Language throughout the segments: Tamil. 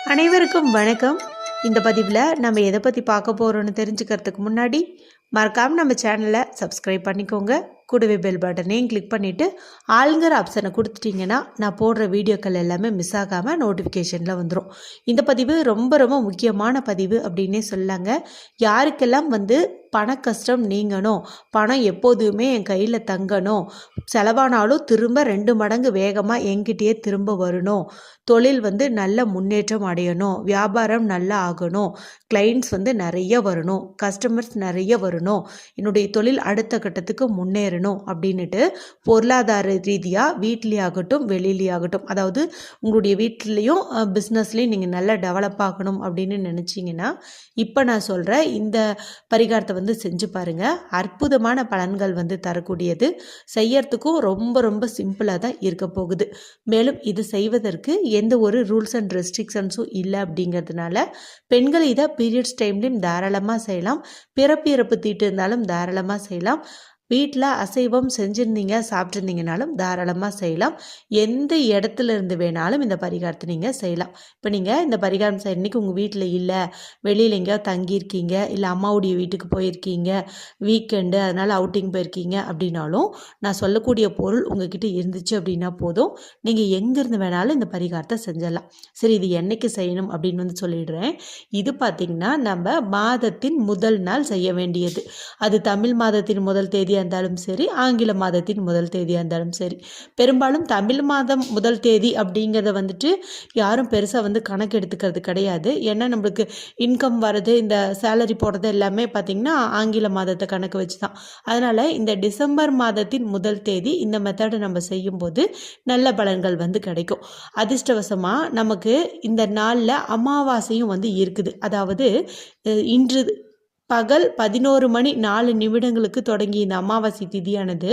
அனைவருக்கும் வணக்கம். இந்த பதிவில் நம்ம எதை பற்றி பார்க்க போகிறோன்னு தெரிஞ்சுக்கிறதுக்கு முன்னாடி மறக்காமல் நம்ம சேனலை சப்ஸ்கிரைப் பண்ணிக்கோங்க. கூடவே பெல் பட்டனையும் கிளிக் பண்ணிவிட்டு ஆளுங்கிற ஆப்ஷனை கொடுத்துட்டிங்கன்னா நான் போடுற வீடியோக்கள் எல்லாமே மிஸ் ஆகாமல் நோட்டிஃபிகேஷனில் வந்துடும் இந்த பதிவு ரொம்ப ரொம்ப முக்கியமான பதிவு அப்படின்னே சொல்லாங்க யாருக்கெல்லாம் வந்து பண கஷ்டம் நீங்கணும் பணம் எப்போதுமே என் கையில் தங்கணும் செலவானாலும் திரும்ப ரெண்டு மடங்கு வேகமாக என்கிட்டயே திரும்ப வரணும் தொழில் வந்து நல்ல முன்னேற்றம் அடையணும் வியாபாரம் நல்லா ஆகணும் கிளைண்ட்ஸ் வந்து நிறைய வரணும் கஸ்டமர்ஸ் நிறைய வரணும் என்னுடைய தொழில் அடுத்த கட்டத்துக்கு முன்னேறணும் அப்படின்னுட்டு பொருளாதார ரீதியாக வீட்லேயே ஆகட்டும் வெளியிலேயே ஆகட்டும் அதாவது உங்களுடைய வீட்லேயும் பிஸ்னஸ்லேயும் நீங்கள் நல்லா டெவலப் ஆகணும் அப்படின்னு நினச்சிங்கன்னா இப்போ நான் சொல்கிற இந்த பரிகாரத்தை வந்து செஞ்சு பாருங்கள் அற்புதமான பலன்கள் வந்து தரக்கூடியது. செய்யறதுக்கும் ரொம்ப ரொம்ப சிம்பிளாக தான் இருக்க போகுது. மேலும் இது செய்வதற்கு எந்த ஒரு ரூல்ஸ் அண்ட் ரெஸ்ட்ரிக்ஷன்ஸும் இல்லை அப்படிங்கிறதுனால பெண்கள் இதை பீரியட்ஸ் டைம்லேயும் தாராளமாக செய்யலாம். பிறப்பு இறப்பு தீட்டு இருந்தாலும் தாராளமாக செய்யலாம். வீட்டில் அசைவம் செஞ்சுருந்தீங்க சாப்பிட்ருந்தீங்கனாலும் தாராளமாக செய்யலாம். எந்த இடத்துல இருந்து வேணாலும் இந்த பரிகாரத்தை நீங்கள் செய்யலாம். இப்போ நீங்கள் இந்த பரிகாரம் செய்ய இன்றைக்கி உங்கள் வீட்டில் இல்லை வெளியில் எங்கேயாவது தங்கியிருக்கீங்க இல்லை அம்மாவுடைய வீட்டுக்கு போயிருக்கீங்க வீக்கெண்டு அதனால் அவுட்டிங் போயிருக்கீங்க அப்படின்னாலும் நான் சொல்லக்கூடிய பொருள் உங்ககிட்ட இருந்துச்சு அப்படின்னா போதும். நீங்கள் எங்கேருந்து வேணாலும் இந்த பரிகாரத்தை செஞ்சிடலாம். சரி இது என்னைக்கு செய்யணும் அப்படின்னு வந்து சொல்லிடுறேன். இது பார்த்திங்கன்னா நம்ம மாதத்தின் முதல் நாள் செய்ய வேண்டியது. அது தமிழ் மாதத்தின் முதல் தேதியாக இருந்தாலும் சரி ஆங்கில மாதத்தின் முதல் தேதியாக இருந்தாலும் சரி. பெரும்பாலும் தமிழ் மாதம் முதல் தேதி அப்படிங்கிறத வந்துட்டு யாரும் பெருசாக வந்து கணக்கு எடுத்துக்கிறது கிடையாது. ஏன்னா நம்மளுக்கு இன்கம் வர்றது இந்த சேலரி போடுறது எல்லாமே பார்த்திங்கன்னா ஆங்கில மாதத்தை கணக்கு வச்சு தான் அதனால் இந்த டிசம்பர் மாதத்தின் முதல் தேதி இந்த மெத்தடை நம்ம செய்யும்போது நல்ல பலன்கள் வந்து கிடைக்கும். அதிர்ஷ்டவசமாக நமக்கு இந்த நாளில் அமாவாசையும் வந்து இருக்குது. அதாவது இன்று பகல் பதினோரு மணி நாலு நிமிடங்களுக்கு தொடங்கி இந்த அமாவாசை திதியானது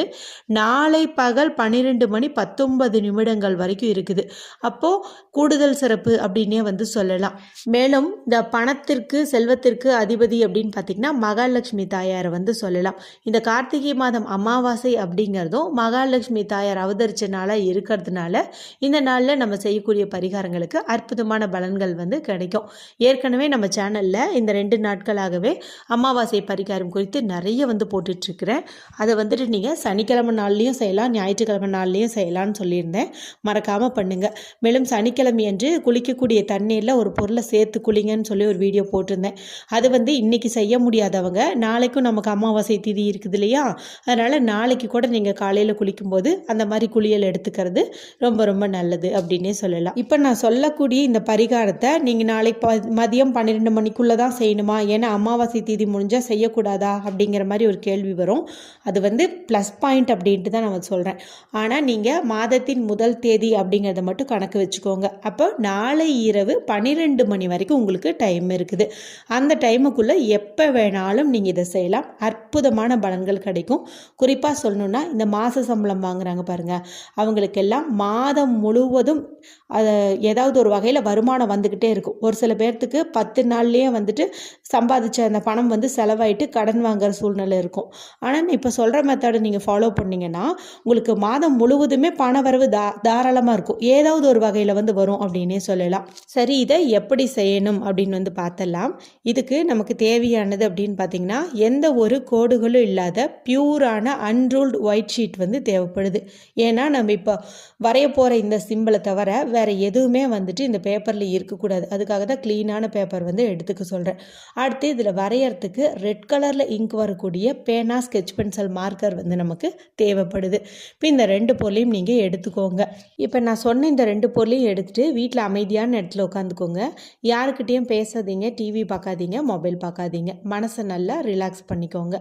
நாளை பகல் பன்னிரெண்டு மணி பத்தொன்பது நிமிடங்கள் வரைக்கும் இருக்குது. அப்போது கூடுதல் சிறப்பு அப்படின்னே வந்து சொல்லலாம். மேலும் இந்த பணத்திற்கு செல்வத்திற்கு அதிபதி அப்படின்னு பார்த்திங்கன்னா மகாலட்சுமி தாயாரை வந்து சொல்லலாம். இந்த கார்த்திகை மாதம் அமாவாசை அப்படிங்கிறதும் மகாலட்சுமி தாயார் அவதரிச்ச நாளாக இருக்கிறதுனால இந்த நாளில் நம்ம செய்யக்கூடிய பரிகாரங்களுக்கு அற்புதமான பலன்கள் வந்து கிடைக்கும். ஏற்கனவே நம்ம சேனலில் இந்த ரெண்டு நாட்களாகவே அமாவாசை பரிகாரம் குறித்து நிறைய வந்து போட்டுட்ருக்கிறேன். அதை வந்துட்டு நீங்கள் சனிக்கிழமை நாள்லேயும் செய்யலாம் ஞாயிற்றுக்கிழமை நாள்லேயும் செய்யலாம்னு சொல்லியிருந்தேன். மறக்காமல் பண்ணுங்கள் மேலும் சனிக்கிழமை அன்று குளிக்கக்கூடிய தண்ணீரில் ஒரு பொருளை சேர்த்து குளிங்கன்னு சொல்லி ஒரு வீடியோ போட்டிருந்தேன். அது வந்து இன்றைக்கி செய்ய முடியாதவங்க நாளைக்கும் நமக்கு அமாவாசை திதி இருக்குது இல்லையா? அதனால் நாளைக்கு கூட நீங்கள் காலையில் குளிக்கும்போது அந்த மாதிரி குளியல் எடுத்துக்கிறது ரொம்ப ரொம்ப நல்லது அப்படின்னே சொல்லலாம். இப்போ நான் சொல்லக்கூடிய இந்த பரிகாரத்தை நீங்கள் நாளைக்கு ப மதியம் பன்னிரெண்டு மணிக்குள்ளே தான் செய்யணுமா? ஏன்னா அமாவாசை திதி முடிஞ்சால் செய்யக்கூடாதா அப்படிங்கிற மாதிரி ஒரு கேள்வி வரும். அது வந்து ப்ளஸ் பாயிண்ட் அப்படின்ட்டு தான் நான் சொல்கிறேன் ஆனால் நீங்கள் மாதத்தின் முதல் தேதி அப்படிங்கிறத மட்டும் கணக்கு வச்சுக்கோங்க. அப்போ நாளை இரவு பன்னிரெண்டு மணி வரைக்கும் உங்களுக்கு டைம் இருக்குது. அந்த டைமுக்குள்ளே எப்போ வேணாலும் நீங்கள் இதை செய்யலாம். அற்புதமான பலன்கள் கிடைக்கும். குறிப்பாக சொல்லணுன்னா இந்த மாத சம்பளம் வாங்குறாங்க பாருங்கள் அவங்களுக்கெல்லாம் மாதம் முழுவதும் அதை ஏதாவது ஒரு வகையில் வருமானம் வந்துக்கிட்டே இருக்கும். ஒரு சில பேர்த்துக்கு பத்து நாள்லேயே வந்துட்டு சம்பாதிச்ச அந்த பணம் பணம் வந்து செலவாயிட்டு கடன் வாங்குற சூழ்நிலை இருக்கும். ஆனால் இப்போ சொல்கிற மெத்தடை நீங்கள் ஃபாலோ பண்ணீங்கன்னா உங்களுக்கு மாதம் முழுவதுமே பண வரவு தா தாராளமாக இருக்கும். ஏதாவது ஒரு வகையில் வந்து வரும் அப்படின்னே சொல்லலாம். சரி இதை எப்படி செய்யணும் அப்படின்னு வந்து பார்த்தலாம் இதுக்கு நமக்கு தேவையானது அப்படின்னு பார்த்தீங்கன்னா எந்த ஒரு கோடுகளும் இல்லாத பியூரான அன்ரூல்டு ஒயிட் ஷீட் வந்து தேவைப்படுது. ஏன்னா நம்ம இப்போ வரைய போகிற இந்த சிம்பிளை தவிர வேறு எதுவுமே வந்துட்டு இந்த பேப்பரில் இருக்கக்கூடாது. அதுக்காக தான் க்ளீனான பேப்பர் வந்து எடுத்துக்க சொல்கிறேன் அடுத்து இதில் வரையறதுக்கு ரெட் கலரில் இங்க் வரக்கூடிய பேனா ஸ்கெட்ச் பென்சில் மார்க்கர் வந்து நமக்கு தேவைப்படுது. இப்போ இந்த ரெண்டு பொருளையும் நீங்கள் எடுத்துக்கோங்க. இப்போ நான் சொன்ன இந்த ரெண்டு பொருளையும் எடுத்துகிட்டு வீட்டில் அமைதியான இடத்துல உட்காந்துக்கோங்க யாருக்கிட்டேயும் பேசாதீங்க டிவி பார்க்காதீங்க மொபைல் பார்க்காதீங்க மனசை நல்லா ரிலாக்ஸ் பண்ணிக்கோங்க.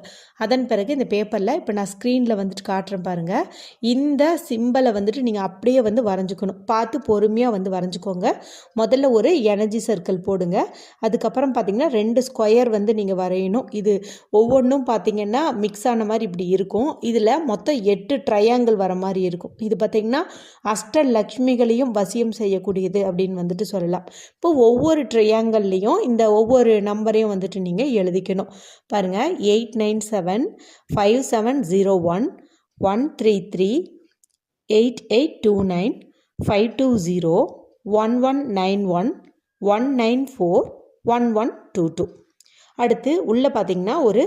அதன் பிறகு இந்த பேப்பரில் இப்போ நான் ஸ்க்ரீனில் வந்துட்டு காட்டுறேன் பாருங்கள் இந்த சிம்பலை வந்துட்டு நீங்கள் அப்படியே வந்து வரைஞ்சிக்கணும். பார்த்து பொறுமையாக வந்து வரைஞ்சிக்கோங்க. முதல்ல ஒரு எனர்ஜி சர்க்கிள் போடுங்க. அதுக்கப்புறம் பார்த்தீங்கன்னா ரெண்டு ஸ்கொயர் வந்து நீங்கள் வரையணும். இது ஒவ்வொன்றும் பார்த்தீங்கன்னா மிக்ஸ் ஆன மாதிரி இப்படி இருக்கும். இதில் மொத்தம் எட்டு ட்ரையாங்கிள் வர மாதிரி இருக்கும். இது பார்த்தீங்கன்னா அஷ்ட லக்ஷ்மிகளையும் வசியம் செய்யக்கூடியது அப்படின்னு வந்துட்டு சொல்லலாம். இப்போ ஒவ்வொரு ட்ரையாங்கிள்லேயும் இந்த ஒவ்வொரு நம்பரையும் வந்துட்டு நீங்கள் எழுதிக்கணும். பாருங்கள் eight nine seven five seven zero one one three three eight eight two nine five two zero one one nine one one nine four one one two two அடுத்து உள்ளே பார்த்தீங்கன்னா ஒரு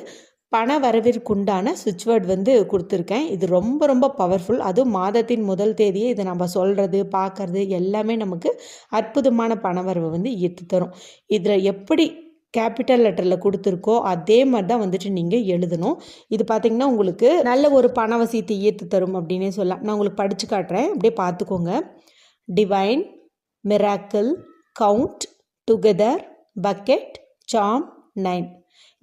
பண வரவிற்குண்டான சுவிட்ச் வேர்டு வந்து கொடுத்துருக்கேன். இது ரொம்ப ரொம்ப பவர்ஃபுல் அதுவும் மாதத்தின் முதல் தேதியே இதை நம்ம சொல்கிறது பார்க்குறது எல்லாமே நமக்கு அற்புதமான பண வரவை வந்து ஈர்த்து தரும். இதில் எப்படி கேபிட்டல் லெட்டரில் கொடுத்துருக்கோ அதே மாதிரி தான் வந்துட்டு நீங்கள் எழுதணும். இது பார்த்திங்கன்னா உங்களுக்கு நல்ல ஒரு பணவசியத்தை ஈர்த்து தரும் அப்படின்னே சொல்லலாம். நான் உங்களுக்கு படித்து காட்டுறேன். அப்படியே பார்த்துக்கோங்க divine miracle count together bucket sum nine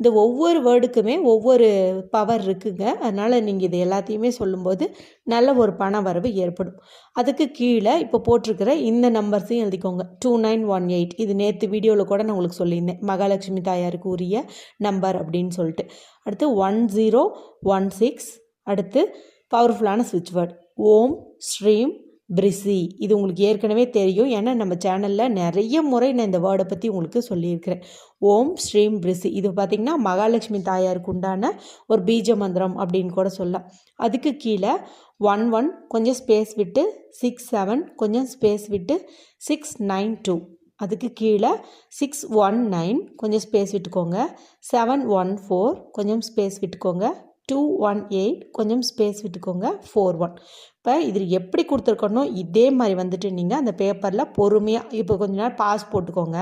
இந்த ஒவ்வொரு வேர்டுக்குமே ஒவ்வொரு பவர் இருக்குங்க. அதனால் நீங்கள் இது எல்லாத்தையுமே சொல்லும்போது நல்ல ஒரு பண வரவு ஏற்படும். அதுக்கு கீழே இப்போ போட்டிருக்கிற இந்த நம்பர்ஸையும் எழுதிக்கோங்க. டூ நைன் ஒன் எயிட் இது நேற்று வீடியோவில் கூட நான் உங்களுக்கு சொல்லியிருந்தேன். மகாலட்சுமி தாயாருக்கு உரிய நம்பர் அப்படின்னு சொல்லிட்டு. அடுத்து ஒன் ஜீரோ ஒன் சிக்ஸ் அடுத்து பவர்ஃபுல்லான சுவிட்ச் வேர்ட் ஓம் ஸ்ரீம் பிரிசி. இது உங்களுக்கு ஏற்கனவே தெரியும். ஏன்னா நம்ம சேனலில் நிறைய முறை நான் இந்த வேர்டை பற்றி உங்களுக்கு சொல்லியிருக்கிறேன். ஓம் ஸ்ரீம் பிரிசி. இது பார்த்திங்கன்னா மகாலட்சுமி தாயாருக்கு உண்டான ஒரு பீஜ மந்திரம் அப்படின்னு கூட சொல்லலாம். அதுக்கு கீழே ஒன் ஒன் கொஞ்சம் ஸ்பேஸ் விட்டு சிக்ஸ் செவன் கொஞ்சம் ஸ்பேஸ் விட்டு சிக்ஸ் நைன் டூ அதுக்கு கீழே சிக்ஸ் ஒன் நைன் கொஞ்சம் ஸ்பேஸ் விட்டுக்கோங்க. செவன் ஒன் ஃபோர் கொஞ்சம் ஸ்பேஸ் விட்டுக்கோங்க. டூ ஒன் எயிட் கொஞ்சம் ஸ்பேஸ் விட்டுக்கோங்க. ஃபோர் ஒன் இப்போ இதில் எப்படி கொடுத்துருக்கணும் இதே மாதிரி வந்துட்டு நீங்கள் அந்த பேப்பரில் பொறுமையாக இப்போ கொஞ்ச நேரம் பாஸ் போட்டுக்கோங்க.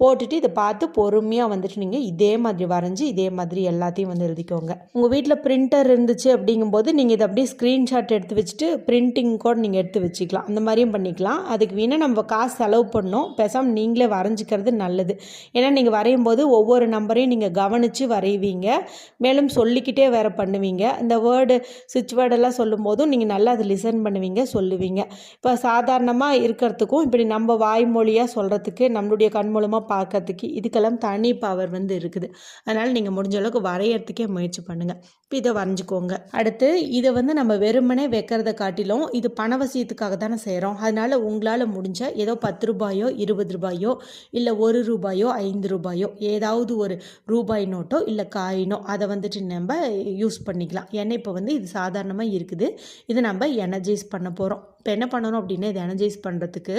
போட்டுட்டு இதை பார்த்து பொறுமையாக வந்துட்டு நீங்கள் இதே மாதிரி வரைஞ்சி இதே மாதிரி எல்லாத்தையும் வந்து எழுதிக்கோங்க. உங்கள் வீட்டில் பிரிண்டர் இருந்துச்சு அப்படிங்கும்போது நீங்கள் இதை அப்படியே ஸ்க்ரீன்ஷாட் எடுத்து வச்சுட்டு பிரிண்டிங் கூட நீங்கள் எடுத்து வச்சுக்கலாம். அந்த மாதிரியும் பண்ணிக்கலாம். அதுக்கு வேணால் நம்ம காசு செலவு பண்ணோம். பேசாமல் நீங்களே வரைஞ்சிக்கிறது நல்லது. ஏன்னா நீங்கள் வரையும் போது ஒவ்வொரு நம்பரையும் நீங்கள் கவனித்து வரைவீங்க. மேலும் சொல்லிக்கிட்டே வேறு பண்ணுவீங்க. இந்த வேர்டு சுவிட்ச் வேர்டெல்லாம் சொல்லும்போதும் நீங்கள் நல்லா அது லிசன் பண்ணுவீங்க சொல்லுவீங்க. இப்போ சாதாரணமாக இருக்கிறதுக்கும் இப்படி நம்ம வாய்மொழியாக சொல்கிறதுக்கு நம்மளுடைய கண் மூலமாக பார்க்கறதுக்கு இதுக்கெல்லாம் தனி பவர் வந்து இருக்குது. அதனால் நீங்கள் முடிஞ்ச அளவுக்கு வரையறதுக்கே முயற்சி பண்ணுங்கள் இப்போ இதை வரைஞ்சிக்கோங்க. அடுத்து இதை வந்து நம்ம வெறுமனே வைக்கிறத காட்டிலும் இது பணவசியத்துக்காக தானே செய்கிறோம் அதனால் உங்களால் முடிஞ்ச ஏதோ பத்து ரூபாயோ இருபது ரூபாயோ இல்லை ஒரு ரூபாயோ ஐந்து ரூபாயோ ஏதாவது ஒரு ரூபாய் நோட்டோ இல்லை காயினோ அதை வந்துட்டு நம்ம யூஸ் பண்ணிக்கலாம். ஏன்னா இப்போ வந்து இது சாதாரணமாக இருக்குது. இது நம்ம எனர்ஜைஸ் பண்ண போகிறோம் இப்போ என்ன பண்ணணும் அப்படின்னா இதை எனர்ஜைஸ் பண்ணுறதுக்கு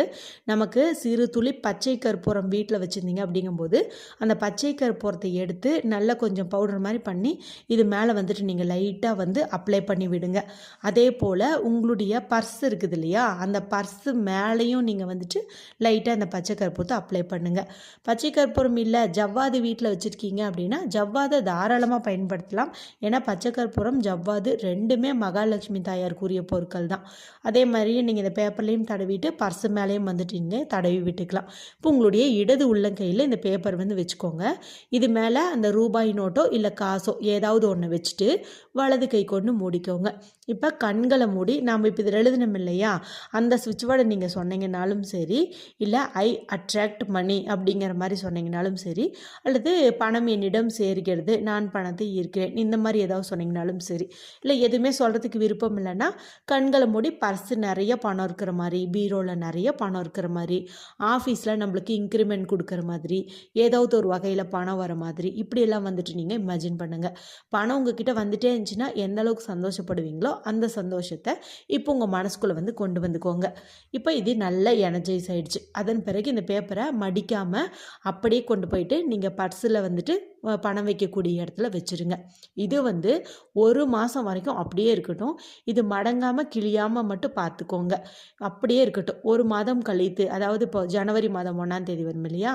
நமக்கு சிறு துளி பச்சை கற்பூரம் வீட்டில் வச்சுருந்தீங்க அப்படிங்கும்போது அந்த பச்சை கற்பூரத்தை எடுத்து நல்லா கொஞ்சம் பவுடர் மாதிரி பண்ணி இது மேலே வந்துட்டு நீங்கள் லைட்டாக வந்து அப்ளை பண்ணி விடுங்க. அதே போல் உங்களுடைய பர்ஸ் இருக்குது இல்லையா அந்த பர்ஸு மேலேயும் நீங்கள் வந்துட்டு லைட்டாக அந்த பச்சை கற்பூரத்தை அப்ளை பண்ணுங்கள் பச்சை கற்பூரம் இல்லை ஜவ்வாது வீட்டில் வச்சுருக்கீங்க அப்படின்னா ஜவ்வாதை தாராளமாக பயன்படுத்தலாம். ஏன்னா பச்சை கற்பூரம் ஜவ்வாது ரெண்டுமே மகாலட்சுமி தாயாருக்குரிய பொருட்கள் தான் அதே மாதிரி மாதிரியே நீங்கள் இந்த பேப்பர்லேயும் தடவிட்டு பர்ஸு மேலேயும் வந்துட்டு நீங்கள் தடவி விட்டுக்கலாம். இப்போ உங்களுடைய இடது உள்ளங்கையில் இந்த பேப்பர் வந்து வச்சுக்கோங்க. இது மேலே அந்த ரூபாய் நோட்டோ இல்லை காசோ ஏதாவது ஒன்று வச்சுட்டு வலது கை கொண்டு மூடிக்கோங்க. இப்போ கண்களை மூடி நாம் இப்போ இதில் எழுதினோம் இல்லையா? அந்த சுவிட்ச் வேர்டை நீங்கள் சொன்னீங்கனாலும் சரி இல்லை ஐ அட்ராக்ட் மணி அப்படிங்கிற மாதிரி சொன்னீங்கனாலும் சரி அல்லது பணம் என்னிடம் சேர்கிறது நான் பணத்தை ஈர்க்கிறேன் இந்த மாதிரி ஏதாவது சொன்னீங்கனாலும் சரி இல்லை எதுவுமே சொல்கிறதுக்கு விருப்பம் இல்லைன்னா கண்களை மூடி பர்ஸு நிறைய நிறைய பணம் இருக்கிற மாதிரி பீரோவில் நிறைய பணம் இருக்கிற மாதிரி ஆஃபீஸில் நம்மளுக்கு இன்க்ரிமெண்ட் கொடுக்குற மாதிரி ஏதாவது ஒரு வகையில் பணம் வர மாதிரி இப்படியெல்லாம் வந்துட்டு நீங்கள் இமேஜின் பண்ணுங்கள் பணம் உங்ககிட்ட வந்துட்டே இருந்துச்சுன்னா எந்த அளவுக்கு சந்தோஷப்படுவீங்களோ அந்த சந்தோஷத்தை இப்போ உங்கள் மனசுக்குள்ளே வந்து கொண்டு வந்துக்கோங்க. இப்போ இது நல்ல எனர்ஜைஸ் ஆகிடுச்சு அதன் பிறகு இந்த பேப்பரை மடிக்காமல் அப்படியே கொண்டு போயிட்டு நீங்கள் பர்ஸில் வந்துட்டு பணம் வைக்கக்கூடிய இடத்துல வச்சுருங்க. இது வந்து ஒரு மாதம் வரைக்கும் அப்படியே இருக்கட்டும். இது மடங்காமல் கிளியாமல் மட்டும் பார்த்துக்கோங்க அப்படியே இருக்கட்டும். ஒரு மாதம் கழித்து அதாவது இப்போ ஜனவரி மாதம் ஒன்றாம் தேதி வரும் இல்லையா?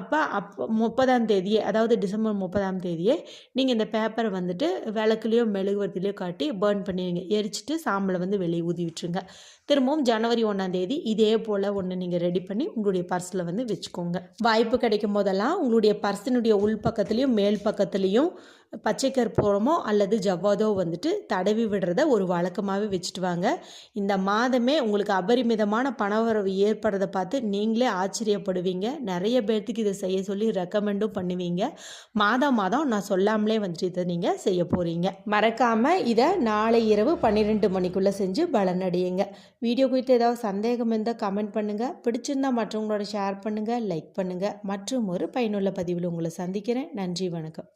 அப்போ அப்போ முப்பதாம் தேதியே அதாவது டிசம்பர் முப்பதாம் தேதியே நீங்கள் இந்த பேப்பரை வந்துட்டு விளக்குலேயோ மெழுகுவர்த்திலையோ காட்டி பேர்ன் பண்ணிடுங்க எரிச்சிட்டு சாம்பலை வந்து வெளியே ஊதி விட்டுருங்க. திரும்பவும் ஜனவரி ஒன்றாம் தேதி இதே போல் ஒன்று நீங்கள் ரெடி பண்ணி உங்களுடைய பர்ஸில் வந்து வச்சுக்கோங்க. வாய்ப்பு கிடைக்கும் போதெல்லாம் உங்களுடைய பர்ஸினுடைய உள் பக்கத்துலேயும் மேல் பக்கத்துலேயும் பச்சை கற்பூரமோ அல்லது ஜவ்வாதோ வந்துட்டு தடவி விடுறத ஒரு வழக்கமாகவே வச்சுட்டு வாங்க இந்த மாதமே உங்களுக்கு அபரிமிதமான பணவரவு ஏற்படுறத பார்த்து நீங்களே ஆச்சரியப்படுவீங்க. நிறைய பேர்த்துக்கு இதை செய்ய சொல்லி ரெக்கமெண்டும் பண்ணுவீங்க. மாதம் மாதம் நான் சொல்லாமலே வந்துட்டு இதை நீங்கள் செய்ய போகிறீங்க மறக்காமல் இதை நாளை இரவு பன்னிரெண்டு மணிக்குள்ளே செஞ்சு பலனடையுங்க வீடியோ குறித்து ஏதாவது சந்தேகம் இருந்தால் கமெண்ட் பண்ணுங்கள் பிடிச்சிருந்தா மற்றவங்களோட ஷேர் பண்ணுங்கள் லைக் பண்ணுங்கள் மற்றும் ஒரு பயனுள்ள பதிவில் உங்களை சந்திக்கிறேன். நன்றி. நன்றி வணக்கம்.